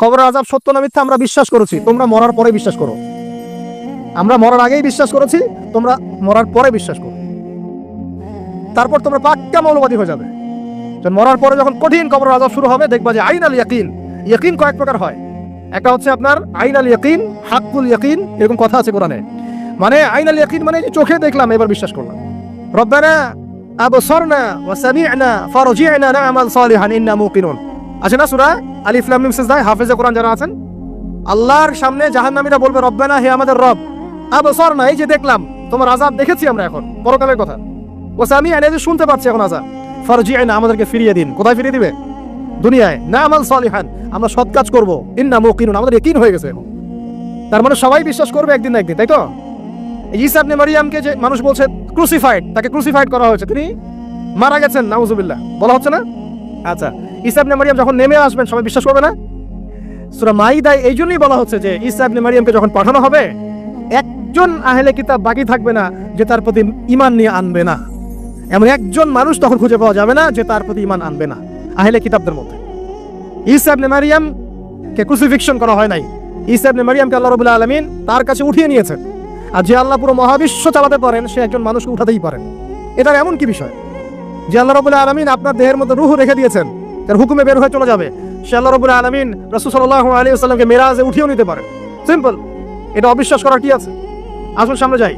কবরের আজাব সত্য না মিথ্যা আমরা বিশ্বাস করেছি, তোমরা মরার পরে বিশ্বাস করো। আমরা মরার আগেই বিশ্বাস করেছি, তোমরা মরার পরে বিশ্বাস করো। তারপর তোমরা পাক্কা মৌলবাদী হয়ে যাবে। মরার পরে যখন কঠিন কবর আজাব শুরু হবে, দেখবা যে আইন আল ইয়াকিন ইয়াকিন কয়েক প্রকার হয়। একটা হচ্ছে আপনার আইন আল ইয়াকিন, হাক্কুল ইয়াকিন, এরকম কথা আছে কোরআনে। মানে আইন আল ইয়াকিন মানে চোখে দেখলাম, এবার বিশ্বাস করলাম। রব্বানা আবসরনা ওয়া সামি'না ফারজি'না না'মাল সালিহান, ইন্না মুকিনুন। আছে না সূরা? আলিফ, লাম, মিম সিজদা হাফেজে কোরআন যারা আছেন? আল্লাহর সামনে জাহান্নামীরা বলবে, রব্বানা, হে আমাদের রব আবসরনা এই যে দেখলাম, তোমার আযাব দেখেছি আমরা এখন, পরকালের কথা। ও আমি যে শুনতে পাচ্ছি এখন আযাব। ফারজি'না আমাদেরকে ফিরিয়ে দিন। কোথায় ফিরিয়ে দিবে? দুনিয়ায়। না'মাল সালিহান, আমরা সৎ কাজ করব। ইন্না মুকিনুন, আমাদের ইয়াকিন হয়ে গেছে এখন। তার মানে সবাই বিশ্বাস করবে একদিন না একদিন, তাই তো? ঈসা নে মারিয়ামকে যে মানুষ বলছে, ক্রুসিফাইড তাকে ক্রুসিফাইড করা হয়েছে। তিনি মারা গেছেন, নাউজুবিল্লাহ। বলা হচ্ছে না? আচ্ছা। ঈসা ইবনে মারিয়াম যখন নেমে আসবেন, সবাই বিশ্বাস করবে না? সূরা মাইদায় এই জন্যই বলা হচ্ছে যে, ঈসা ইবনে মারিয়ামকে যখন পাঠানো হবে, একজন আহলে কিতাব বাকি থাকবে না যে তার প্রতি ঈমান নিয়ে আনবে না। এমন একজন মানুষ তখন খুঁজে পাওয়া যাবে না যে তার প্রতি ঈমান আনবে না, আহলে কিতাবদের মধ্যে। ঈসা ইবনে মারিয়াম কে ক্রুসিফিকশন করা হয় নাই। ইসাবনে মারিয়ামকে আল্লাহ রাব্বুল আলামিন তার কাছে উঠিয়ে নিয়েছেন। আর যে আল্লাহ পুরো মহাবিশ্ব চালাতে পারেন, সে একজন মানুষকে উঠাতেই পারেন। এটার এমন কি বিষয়? যে আল্লাহ রবুল্লাহ আলমিন আপনার দেহের মধ্যে রুহ রেখে দিয়েছেন। তার হুকুমে বের হয়ে চলে যাবে। সে আল্লাহ রবুল্লাহ আলমিন রসুল সাল্লাহ আলী আসসালামকে মেরাজে উঠিয়েও নিতে পারে। সিম্পল এটা অবিশ্বাস করার কি আছে? আসুন সামনে যাই।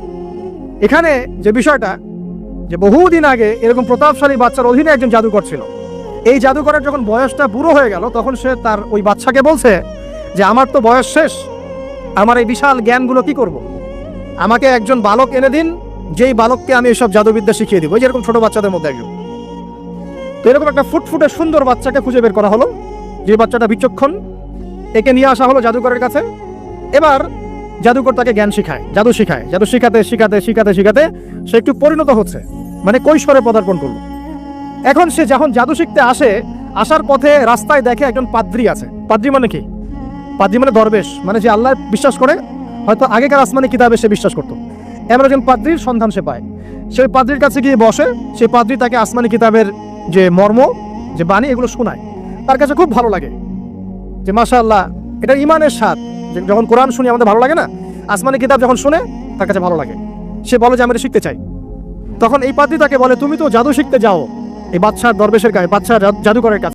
এখানে যে বিষয়টা, যে বহুদিন আগে এরকম প্রতাপশালী বাচ্চার অধীনে একজন জাদুকর ছিল। এই জাদুকরের যখন বয়সটা বুড়ো হয়ে গেল, তখন সে তার ওই বাচ্চাকে বলছে যে, আমার তো বয়স শেষ। আমার এই বিশাল জ্ঞানগুলো কি করব। আমাকে একজন বালক এনে দিন, যেই বালককে আমি এসব জাদুবিদ্যা শিখিয়ে দিব। যেরকম ছোট বাচ্চাদের মধ্যে একজন। তো এরকম একটা ফুটফুটে সুন্দর বাচ্চাকে খুঁজে বের করা হলো। যে বাচ্চাটা বিচক্ষণ, একে নিয়ে আসা হলো জাদুকরের কাছে। এবার জাদুকর তাকে জ্ঞান শিখায়, জাদু শিখায়, জাদু শিখাতে শিখাতে শিখাতে শিখাতে সে একটু পরিণত হচ্ছে মানে কৈশোরে পদার্পণ করল। এখন সে যখন জাদু শিখতে আসে, আসার পথে রাস্তায় দেখে একজন পাদ্রি আছে। পাদ্রি মানে কি? পাদ্রি মানে দরবেশ মানে যে আল্লাহ বিশ্বাস করে, হয়তো আগেকার আসমানি কিতাবে সে বিশ্বাস করতো। এমন একজন পাদ্রির সন্ধান সে পায়। সেই পাদ্রির কাছে গিয়ে বসে সেই পাদ্রি তাকে আসমানি কিতাবের যে মর্ম, যে বাণী, এগুলো শোনায়। তার কাছে খুব ভালো লাগে যে মাসা আল্লাহ এটা ইমানের স্বাদ। যে যখন কোরআন শুনি, আমাদের ভালো লাগে না? আসমানি কিতাব যখন শুনে, তার কাছে ভালো লাগে। সে বলে যে, আমি এটা শিখতে চাই। তখন এই পাদ্রি তাকে বলে, তুমি তো জাদু শিখতে যাও। এই বাচ্চার দরবেশের কাছে বাচ্চার জাদুকরের কাছে।